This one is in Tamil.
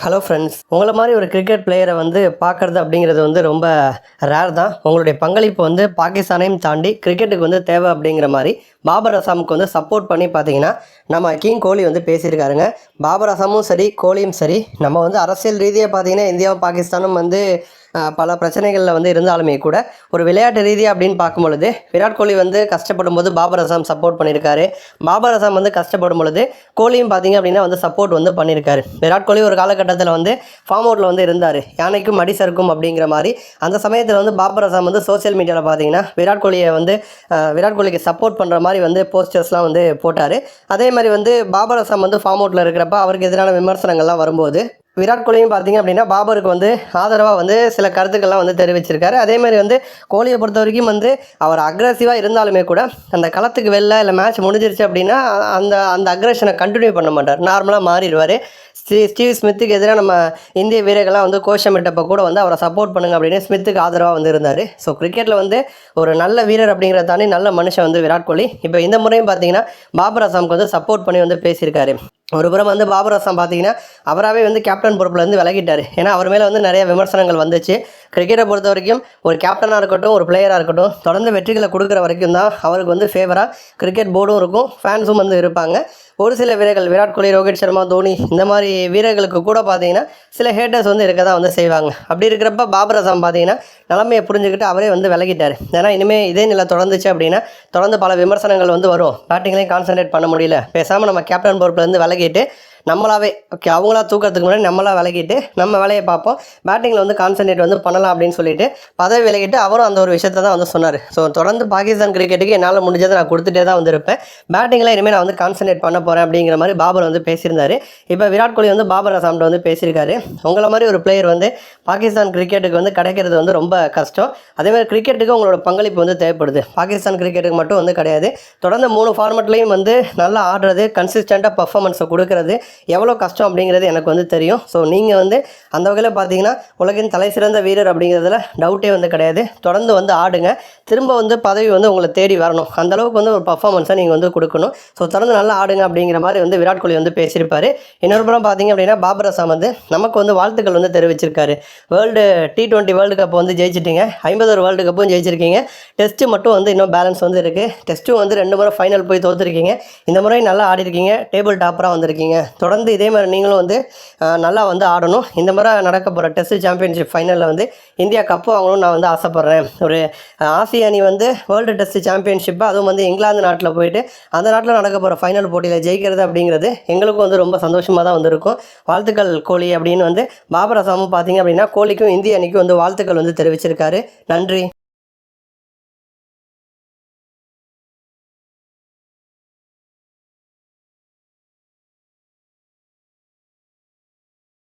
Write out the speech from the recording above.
ஹலோ ஃப்ரெண்ட்ஸ் உங்களை மாதிரி ஒரு கிரிக்கெட் பிளேயரை வந்து பார்க்குறது அப்படிங்கிறது வந்து ரொம்ப ரேர் தான். உங்களுடைய பங்களிப்பு வந்து பாகிஸ்தானையும் தாண்டி கிரிக்கெட்டுக்கு வந்து தேவை அப்படிங்கிற மாதிரி பாபர் அசாமுக்கு வந்து சப்போர்ட் பண்ணி பார்த்தீங்கன்னா நம்ம கிங் கோலி வந்து பேசியிருக்காருங்க. பாபர் அசாமும் சரி கோலியும் சரி நம்ம வந்து அரசியல் ரீதியாக பார்த்தீங்கன்னா இந்தியாவும் பாகிஸ்தானும் வந்து பல பிரச்சனைகளில் வந்து இருந்தாலுமே கூட ஒரு விளையாட்டு ரீதியாக அப்படின்னு பார்க்கும் பொழுது விராட் கோலி வந்து கஷ்டப்படும் போது பாபர் அசாம் சப்போர்ட் பண்ணியிருக்காரு. பாபர் அசாம் வந்து கஷ்டப்படும் பொழுது கோலியும் பார்த்தீங்க அப்படின்னா வந்து சப்போர்ட் வந்து பண்ணியிருக்காரு. விராட் கோலி ஒரு காலகட்டத்தில் வந்து ஃபார்ம் அவுட்டில் வந்து இருந்தார். யானைக்கும் அடி சறுக்கும் அப்படிங்கிற மாதிரி அந்த சமயத்தில் வந்து பாபர் அசாம் வந்து சோஷியல் மீடியாவில் பார்த்தீங்கன்னா விராட் கோலியை வந்து விராட் கோலிக்கு சப்போர்ட் பண்ணுற மாதிரி மாதிரி வந்து போஸ்டர்ஸ்லாம் வந்து போட்டார். அதே மாதிரி வந்து பாபர் அசாம் வந்து ஃபார்ம் அவுட்டில் இருக்கிறப்ப அவருக்கு எதிரான விமர்சனங்கள்லாம் வரும்போது விராட் கோலியும் பார்த்தீங்க அப்படின்னா பாபருக்கு வந்து ஆதரவாக வந்து சில கருத்துக்கள்லாம் வந்து தெரிவிச்சிருக்காரு. அதேமாதிரி வந்து கோலியை பொறுத்த வரைக்கும் வந்து அவர் அக்ரஸிவாக இருந்தாலுமே கூட அந்த களத்துக்கு வெளில இல்லை மேட்ச் முடிஞ்சிருச்சு அப்படின்னா அந்த அந்த அக்ரஷனை கண்டினியூ பண்ண மாட்டார். நார்மலாக மாறிடுவார். ஸ்டீ ஸ்டீவ் ஸ்மித்துக்கு எதிராக நம்ம இந்திய வீரர்கள்லாம் வந்து கோஷமிட்டப்போ கூட வந்து அவரை சப்போர்ட் பண்ணுங்க அப்படின்னு ஸ்மித்துக்கு ஆதரவாக வந்து இருந்தார். ஸோ கிரிக்கெட்டில் வந்து ஒரு நல்ல வீரர் அப்படிங்கிறத தாண்டி நல்ல மனுஷன் வந்து விராட் கோலி. இப்போ இந்த முறையும் பார்த்தீங்கன்னா பாபர் அசாமுக்கு வந்து சப்போர்ட் பண்ணி வந்து பேசியிருக்காரு. ஒரு புறம் வந்து பாபர் அசாம் பார்த்தீங்கன்னா அவராகவே வந்து கேப்டன் பொறுப்புலேருந்து விலகிட்டார். ஏன்னா அவர் மேலே வந்து நிறைய விமர்சனங்கள் வந்துச்சு. கிரிக்கெட்டை பொறுத்த வரைக்கும் ஒரு கேப்டனாக இருக்கட்டும் ஒரு பிளேயராக இருக்கட்டும் தொடர்ந்து வெற்றிகளை கொடுக்குற வரைக்கும் தான் அவருக்கு வந்து ஃபேவராக கிரிக்கெட் போர்டும் இருக்கும் ஃபேன்ஸும் வந்து இருப்பாங்க. ஒரு சில வீரர்கள் விராட் கோலி ரோஹித் சர்மா தோனி இந்த மாதிரி வீரர்களுக்கு கூட பார்த்தீங்கன்னா சில ஹேட்டர்ஸ் வந்து இருக்க தான் வந்து செய்வாங்க. அப்படி இருக்கிறப்ப பாபர் அசாம் பார்த்தீங்கன்னா நிலமையை புரிஞ்சுக்கிட்டு அவரே வந்து விலகிட்டார். ஏன்னா இனிமேல் இதே நிலை தொடர்ந்துச்சு அப்படின்னா தொடர்ந்து பல விமர்சனங்கள் வந்து வரும். பேட்டிங்லேயும் கான்சன்ட்ரேட் பண்ண முடியல. பேசாமல் நம்ம கேப்டன் பொறுப்புலேருந்து விலகிட்டு நம்மளாவே. ஓகே அவங்களா தூக்கிறதுக்கு முன்னாடி நம்மளா விலகிட்டு நம்ம வேலையை பார்ப்போம். பேட்டிங்கில் வந்து கான்சன்ட்ரேட் வந்து பண்ணலாம் அப்படின்னு சொல்லிட்டு பதவி விலகிட்டு அவரும் அந்த ஒரு விஷயத்தை தான் வந்து சொன்னார். ஸோ தொடர்ந்து பாகிஸ்தான் கிரிக்கெட்டுக்கு என்னால் முடிஞ்சதை நான் கொடுத்துட்டே தான் வந்திருப்பேன். பேட்டிங்கில் இனிமேல் நான் வந்து கான்சன்ட்ரேட் பண்ண போகிறேன் அப்படிங்கிற மாதிரி பாபர் வந்து பேசியிருந்தாரு. இப்போ விராட் கோலி வந்து பாபர் அசாம்கிட்ட வந்து பேசியிருக்காரு. உங்களை மாதிரி ஒரு பிளேயர் வந்து பாகிஸ்தான் கிரிக்கெட்டுக்கு வந்து கிடைக்கிறது வந்து ரொம்ப கஷ்டம். அதேமாதிரி கிரிக்கெட்டுக்கு உங்களோட பங்களிப்பு வந்து தேவைப்படுது. பாகிஸ்தான் கிரிக்கெட்டுக்கு மட்டும் வந்து கிடையாது. தொடர்ந்து மூணு ஃபார்மெட்லேயும் வந்து நல்லா ஆடுறது கன்சிஸ்டண்ட்டாக பர்ஃபார்மன்ஸை கொடுக்கறது எவ்வளோ கஷ்டம் அப்படிங்கிறது எனக்கு வந்து தெரியும். ஸோ நீங்கள் வந்து அந்த வகையில் பார்த்தீங்கன்னா உலகின் தலை சிறந்த வீரர் அப்படிங்கிறதுல டவுட்டே வந்து கிடையாது. தொடர்ந்து வந்து ஆடுங்க. திரும்ப வந்து பதவி வந்து உங்களை தேடி வரணும். அந்தளவுக்கு வந்து ஒரு பர்ஃபார்மன்ஸை நீங்கள் வந்து கொடுக்கணும். ஸோ தொடர்ந்து நல்லா ஆடுங்க அப்படிங்கிற மாதிரி வந்து விராட் கோலி வந்து பேசியிருப்பார். இன்னொரு புறம் பார்த்தீங்க அப்படின்னா பாபர் அசாம் வந்து நமக்கு வந்து வாழ்த்துக்கள் வந்து தெரிவிச்சிருக்காரு. World T twenty world cup வந்து ஜெயிச்சிட்டீங்க. ஐம்பது ஒரு வேர்ல்டு கப்பும் ஜெயிச்சிருக்கீங்க. டெஸ்ட்டு மட்டும் வந்து இன்னும் பேலன்ஸ் வந்து இருக்குது டெஸ்ட்டும் வந்து ரெண்டு முறை ஃபைனல் போய் தோற்றுருக்கீங்க இந்த முறை நல்லா ஆடிருக்கீங்க. டேபிள் டாப்பராக வந்திருக்கீங்க. தொடர்ந்து இதே மாதிரி நீங்களும் வந்து நல்லா வந்து ஆடணும். இந்த மாதிரி நடக்க போகிற டெஸ்ட் சாம்பியன்ஷிப் ஃபைனலில் வந்து இந்தியா கப்பு வாங்கணும்னு நான் வந்து ஆசைப்பட்றேன். ஒரு ஆசிய அணி வந்து வேர்ல்டு டெஸ்ட் சாம்பியன்ஷிப்பு அதுவும் வந்து இங்கிலாந்து நாட்டில் போயிட்டு அந்த நாட்டில் நடக்க போகிற ஃபைனல் போட்டியில் ஜெயிக்கிறது அப்படிங்கிறது எங்களுக்கும் வந்து ரொம்ப சந்தோஷமாக தான் வந்திருக்கும். வாழ்த்துக்கள் கோலி அப்படின்னு வந்து பாபர் அசாமும் பார்த்தீங்க அப்படின்னா கோலிக்கும் இந்திய அணிக்கும் வந்து வாழ்த்துக்கள் வந்து தெரிவிச்சிருக்காரு. நன்றி.